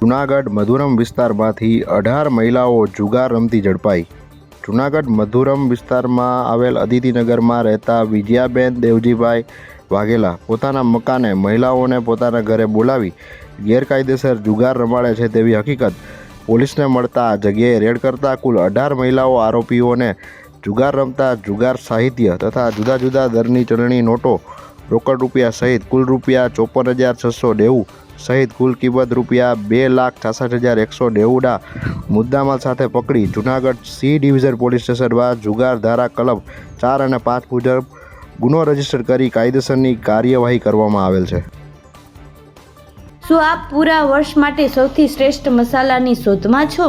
જુનાગઢ મધુરમ વિસ્તારમાંથી અઢાર મહિલાઓ જુગાર રમતી ઝડપાઈ. જુનાગઢ મધુરમ વિસ્તારમાં આવેલ અદિતિનગરમાં રહેતા વિજયાબેન દેવજીભાઈ વાઘેલા પોતાના મકાને મહિલાઓને પોતાના ઘરે બોલાવી ગેરકાયદેસર જુગાર રમાડે છે તેવી હકીકત પોલીસને મળતા જગ્યાએ રેડ કરતા કુલ અઢાર મહિલાઓ આરોપીઓને જુગાર રમતા જુગાર સાહિત્ય તથા જુદા જુદા દરની ચલણી નોટો રોકડ રૂપિયા સહિત કુલ રૂપિયા ચોપન હજાર છસો નેવું, સહિત કુલ કિંમત રૂપિયા બે લાખ છાસઠ હજાર એકસો નેવુંના મુદ્દામાલ સાથે પકડી જુનાગઢ સી ડિવિઝન પોલીસ સ્ટેશનમાં જુગાર ધારા કલમ ચાર અને પાંચ મુજબ ગુનો રજિસ્ટર કરી કાયદેસરની કાર્યવાહી કરવામાં આવેલ છે. શું આપ પૂરા વર્ષ માટે સૌથી શ્રેષ્ઠ મસાલાની શોધમાં છો?